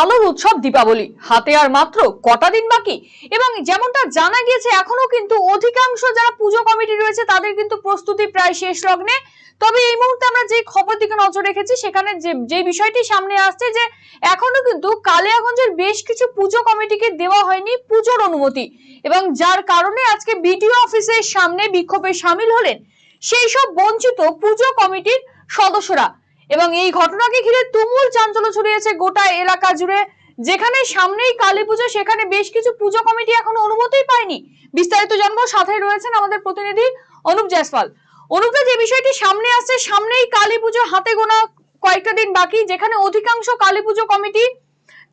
আলোর উৎসব দীপাবলি। হাতে আর মাত্র কটা দিন বাকি? এবং যেমনটা জানা গিয়েছে এখনও কিন্তু অধিকাংশ যারা পুজো কমিটি রয়েছে, তাদের কিন্তু প্রস্তুতি প্রায় শেষ লগ্নে। তবে এই মুহূর্তে আমরা যে খবর দিকে নজর রেখেছি, সেখানে যে যে বিষয়টি সামনে আসছে যে এখনও কিন্তু কালিয়াগঞ্জের বেশ কিছু পুজো কমিটিকে দেওয়া হয়নি পুজোর অনুমতি। এবং যার কারণে আজকে বিডিও অফিসের সামনে বিক্ষোভে সামিল হলেন সেই সব বঞ্চিত পুজো কমিটির সদস্যরা। এবং এই ঘটনাকে ঘিরে তুমুল চাঞ্চল্য ছড়িয়েছে গোটা এলাকা জুড়ে। যেখানে সামনেই কালী পুজো, সেখানে বেশ কিছু পুজো কমিটি এখনও অনুমতিই পায়নি। বিস্তারিত জানব সাথে রয়েছেন আমাদের প্রতিনিধি অনুপ জয়সওয়াল। অনুপদা, যে বিষয়টি সামনে আসছে, সামনেই কালী পুজো হাতে গোনা কয়েকটা দিন বাকি, যেখানে অধিকাংশ কালী পুজো কমিটি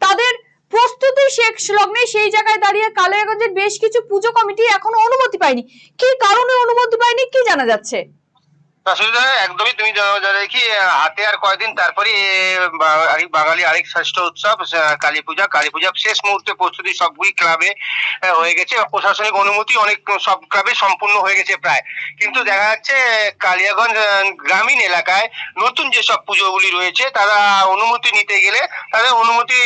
তাদের প্রস্তুতি শেষ লগ্নে সেই জায়গায় দাঁড়িয়ে কালিয়াগঞ্জের বেশ কিছু পুজো কমিটি এখনও অনুমতি পায়নি। কি কারণে অনুমতি পায়নি, কি জানা যাচ্ছে? একদমই তুমি কি, হাতে আর কয়দিন তারপরে আরেক বাঙালি, আরেক শ্রেষ্ঠ উৎসব কালী পূজা। কালী পূজা শেষ মুহূর্তে প্রস্তুতি সবগুলি ক্লাবে হয়ে গেছে। প্রশাসনিক অনুমতি অনেক সব ক্লাবে সম্পূর্ণ হয়ে গেছে প্রায়। কিন্তু দেখা যাচ্ছে, কালিয়াগঞ্জ গ্রামীণ এলাকায় নতুন যেসব পুজোগুলি রয়েছে, তারা অনুমতি নিতে গেলে তাদের অনুমতি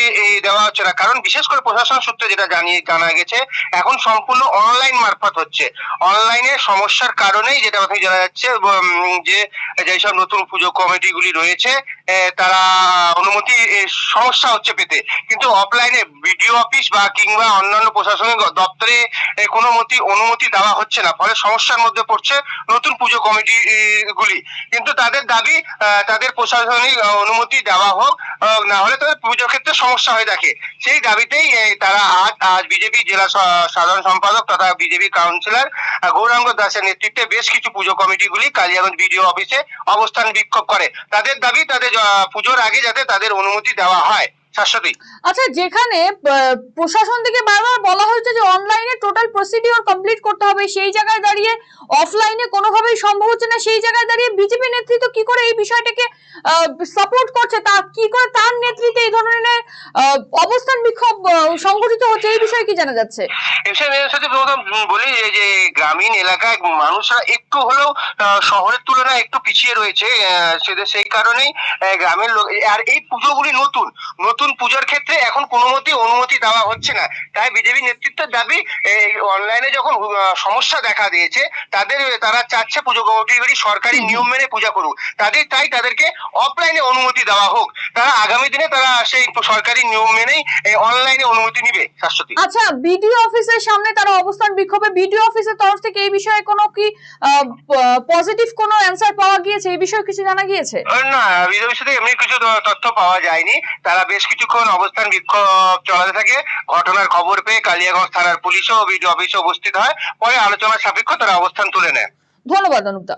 দেওয়া হচ্ছে না। কারণ বিশেষ করে প্রশাসন সূত্রে যেটা জানিয়ে, জানা গেছে, এখন সম্পূর্ণ অনলাইন মারফত হচ্ছে। অনলাইনে সমস্যার কারণেই যেটা জানা যাচ্ছে উম, যে যেসব নতুন পুজো কমিটিগুলি রয়েছে তারা অনুমতি সমস্যা হচ্ছে পেতে। কিন্তু অফলাইনে বিডিও অফিস বা কিংবা অন্যান্য প্রশাসনিক দপ্তরে কোনো মতি অনুমতি দেওয়া হচ্ছে না। ফলে সমস্যার মধ্যে পড়ছে নতুন পুজো কমিটি গুলি। কিন্তু তাদের দাবি তাদের প্রশাসনিক অনুমতি দেওয়া হোক না হলে তাদের পুজোর ক্ষেত্রে সমস্যা হয়ে থাকে। সেই দাবিতেই তারা আজ আজ বিজেপি জেলা সাধারণ সম্পাদক তথা বিজেপি কাউন্সিলর গৌরাঙ্গ দাসের নেতৃত্বে বেশ কিছু পুজো কমিটিগুলি কালিয়াগঞ্জ বিডিও অফিসে অবস্থান বিক্ষোভ করে। তাদের দাবি, তাদের পুজোর আগে যাতে তাদের অনুমতি দেওয়া হয়। আচ্ছা যেখানে প্রশাসন থেকে বারবার বলা হয়েছে যে অনলাইনে টোটাল প্রসিডিওর কমপ্লিট করতে হবে সেই জায়গায় দাঁড়িয়ে অফলাইনে কোনোভাবেই সম্ভব হচ্ছে না সেই জায়গায় দাঁড়িয়ে বিজেপি নেতৃত্ব কি করে এই বিষয়টাকে সাপোর্ট করছে তা কি করে তার নেতৃত্বে এই ধরনের অবস্থান বিক্ষোভ সংগঠিত হচ্ছে এই বিষয়ে কি জানা যাচ্ছে? বলি যে- গ্রামীণ এলাকায় মানুষরা একটু হলেও শহরের তুলনায় একটু পিছিয়ে রয়েছে সেই কারণেই গ্রামের লোক আর এই পুজোগুলি নতুন নতুন পুজোর ক্ষেত্রে এখন কোনো মতেই অনুমতি দেওয়া হচ্ছে না। তাই বিজেপি নেতৃত্বের দাবি অনলাইনে যখন সমস্যা দেখা দিয়েছে তাদের তারা চাচ্ছে পুজো কমিটি সরকারি নিয়ম মেনে পূজা করুক। তাদের তাই তাদেরকে অফলাইনে অনুমতি দেওয়া হোক। তারা আগামী দিনে তারা সেই সরকারি নিয়ম মেনেই অনলাইনে অনুমতি নিবে শাশ্বতী আচ্ছা বিডিও অফিসের সামনে তারা অবস্থান বিক্ষোভে। বিডিও অফিসের তরফ থেকে এই বিষয়ে কোনো কি পজিটিভ কোনো অ্যান্সার পাওয়া গিয়েছে? এই বিষয়ে কিছু জানা গিয়েছে? না বিজেপির সাথে এমনি কিছু তথ্য পাওয়া যায়নি। তারা বেশ কিছুক্ষণ অবস্থান বিক্ষোভ চলাতে থাকে। ঘটনার খবর পেয়ে কালিয়াগঞ্জ থানার পুলিশও বিডিও অফিসে উপস্থিত হয়। পরে আলোচনা সাপেক্ষ তারা অবস্থান তুলে নেয়। ধন্যবাদ অনুপদা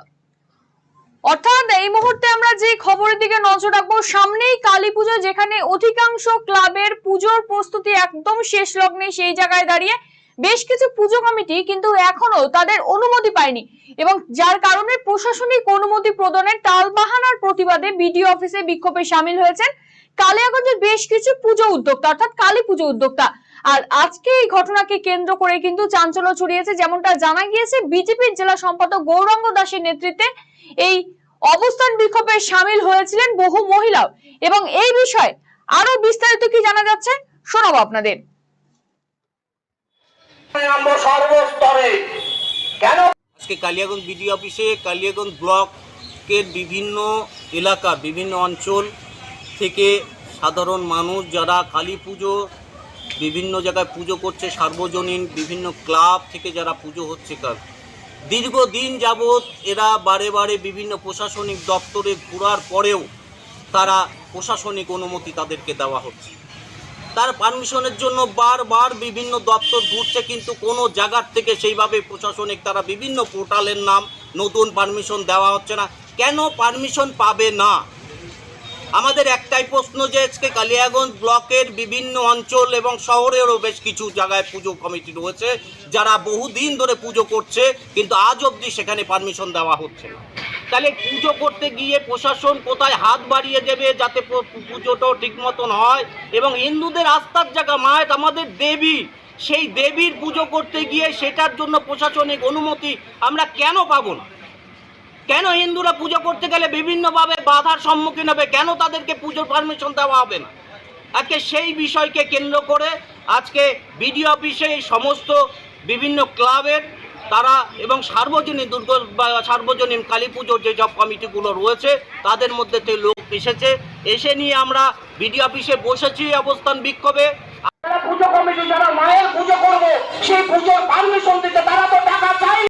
অর্থাৎ এই মুহূর্তে আমরা যে খবরের দিকে নজর রাখব, সামনেই কালী পুজো, যেখানে অধিকাংশ ক্লাবের পুজোর প্রস্তুতি একদম শেষ লগ্নে সেই জায়গায় দাঁড়িয়ে বেশ কিছু পুজো কমিটি কিন্তু এখনও তাদের অনুমতি পায়নি। এবং যার কারণে প্রশাসনিক অনুমতি প্রদানের টালবাহানার প্রতিবাদে বিডিও অফিসে বিক্ষোভে সামিল হয়েছেন কালিয়াগঞ্জের বেশ কিছু পুজো উদ্যোক্তা, অর্থাৎ কালী পুজো উদ্যোক্তা। আর আজকে এই ঘটনাকে কেন্দ্র করে কিন্তু চাঞ্চল্য ছড়িয়েছে যেমনটা জানা গিয়েছে বিজেপির জেলা সম্পাদক গৌরাঙ্গ দাসের নেতৃত্বে এই অবস্থান বিক্ষোভে সামিল হয়েছিলেন বহু মহিলাও। এবং এই বিষয়ে আরও বিস্তারিত কি জানা যাচ্ছে শোনাবো আপনাদের। আমরা সর্বস্তরে। কেন? আজকে কালিয়াগঞ্জ বিডি অফিসে কালিয়াগঞ্জ ব্লকের বিভিন্ন এলাকা, বিভিন্ন অঞ্চল থেকে সাধারণ মানুষ যারা কালী পুজো, বিভিন্ন জায়গায় পুজো করছে, সার্বজনীন বিভিন্ন ক্লাব থেকে যারা পুজো হচ্ছে কার দীর্ঘদিন যাবৎ এরা বারে বারে বিভিন্ন প্রশাসনিক দপ্তরে ঘোরার পরেও তারা প্রশাসনিক অনুমতি তাদেরকে দেওয়া হচ্ছে। তার পারমিশনের জন্য বারবার বিভিন্ন দপ্তর ঘুরছে, কিন্তু কোনো জায়গার থেকে সেইভাবে প্রশাসনিক তারা বিভিন্ন পোর্টালের নাম নতুন পারমিশন দেওয়া হচ্ছে না। কেন পারমিশন পাবে না? আমাদের একটাই প্রশ্ন যে আজকে কালিয়াগঞ্জ ব্লকের বিভিন্ন অঞ্চল এবং শহরেরও বেশ কিছু জায়গায় পুজো কমিটি রয়েছে, যারা বহুদিন ধরে পুজো করছে, কিন্তু আজ অবধি সেখানে পারমিশন দেওয়া হচ্ছে না। তাহলে পুজো করতে গিয়ে প্রশাসন কোথায় হাত বাড়িয়ে দেবে যাতে পুজোটাও ঠিক মতন হয়? এবং হিন্দুদের আস্থার জায়গা মায়ের আমাদের দেবী। সেই দেবীর পুজো করতে গিয়ে সেটার জন্য প্রশাসনিক অনুমতি আমরা কেন পাবো না? কেন হিন্দুরা পুজো করতে গেলে বিভিন্নভাবে বাধার সম্মুখীন হবে? কেন তাদেরকে পুজোর পারমিশন দেওয়া হবে না? আজকে সেই বিষয়কে কেন্দ্র করে আজকে বিডিও অফিসে সমস্ত বিভিন্ন ক্লাবের তারা এবং সার্বজনীন দুর্গ সার্বজনীন কালী পুজোর যে সব কমিটিগুলো রয়েছে, তাদের মধ্যে তে লোক এসেছে। এসে নিয়ে আমরা বিডি অফিসে বসেছি অবস্থান বিক্ষোভে।